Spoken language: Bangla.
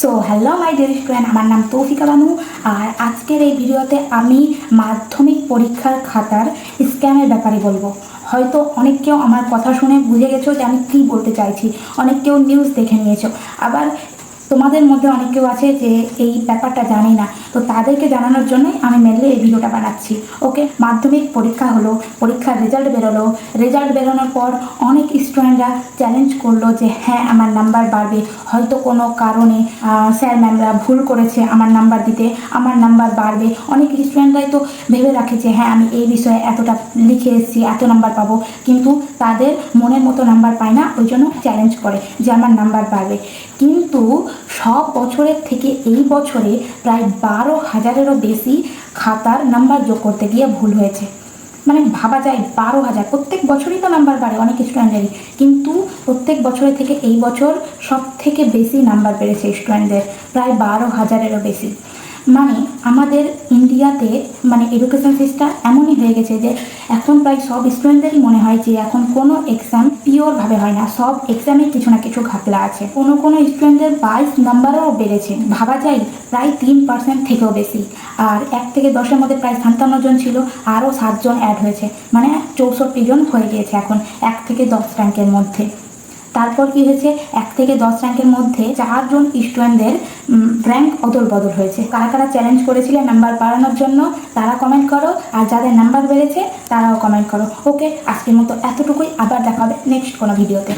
So hello my dear student আমার নাম তৌফিকা বানু। আর আজকের এই ভিডিওতে আমি মাধ্যমিক পরীক্ষার খাতার স্ক্যামের ব্যাপারে বলব। হয়তো অনেক কেউ আমার কথা শুনে বুঝে গেছো যে আমি কী বলতে চাইছি। অনেক কেউ নিউজ দেখে নিয়েছো। আবার তোমাদের মধ্যে অনেক কেউ আছে যে এই ব্যাপারটা জানি না। তো তাদেরকে জানানোর জন্যই আমি মেনলি এই ভিডিওটা বানাচ্ছি। ওকে, মাধ্যমিক পরীক্ষা হলো, পরীক্ষার রেজাল্ট বেরোলো। রেজাল্ট বেরোনোর পর অনেক স্টুডেন্টরা চ্যালেঞ্জ করল যে হ্যাঁ আমার নাম্বার বাড়বে। হয়তো কোনো কারণে স্যার ম্যামরা ভুল করেছে আমার নাম্বার দিতে, আমার নাম্বার বাড়বে। অনেক স্টুডেন্টরাই তো ভেবে রাখে যে হ্যাঁ আমি এই বিষয়ে এতটা লিখে এসেছি, এত নাম্বার পাবো। কিন্তু তাদের মনের মতো নাম্বার পায় না, ওই জন্য চ্যালেঞ্জ করে যে, আমার নাম্বার বাড়বে। কিন্তু সব বছরের থেকে এই বছরে প্রায় বারো হাজারেরও বেশি খাতার নাম্বার যোগ করতে গিয়ে ভুল হয়েছে। মানে ভাবা যায় বারো হাজার। প্রত্যেক বছরই তো নাম্বার বাড়ে অনেক স্টুডেন্টেরই কিন্তু প্রত্যেক বছরের থেকে এই বছর সব থেকে বেশি নাম্বার বেড়েছে স্টুডেন্টদের প্রায় বারো হাজারেরও বেশি। মানে আমাদের ইন্ডিয়াতে এডুকেশন সিস্টেম এমনই হয়ে গেছে যে এখন প্রায় সব স্টুডেন্টদেরই মনে হয় যে এখন কোনো এক্সাম পিওরভাবে হয় না। সব এক্সামে কিছু না কিছু ঘাপলা আছে। কোনো কোনো স্টুডেন্টদের বাইশ নাম্বারও বেড়েছে। ভাবা যায় প্রায় তিন পার্সেন্ট থেকেও বেশি। আর এক থেকে দশের মধ্যে প্রায় সাতান্ন জন ছিল, আরও সাতজন অ্যাড হয়েছে। মানে চৌষট্টি জন হয়ে গিয়েছে এখন, এক থেকে দশ র্যাঙ্কের মধ্যে। তারপর কি হয়েছে? এক থেকে দশ র্যাঙ্কের মধ্যে চারজন স্টুডেন্টদের র্যাঙ্ক অদল বদল হয়েছে। কারা কারা চ্যালেঞ্জ করেছিলেন নাম্বার বাড়ানোর জন্য, তারা কমেন্ট করো। আর যাদের নাম্বার বেড়েছে, তারাও কমেন্ট করো। ওকে আজকের মতো এতটুকুই। আবার দেখাবে নেক্সট কোনো ভিডিওতে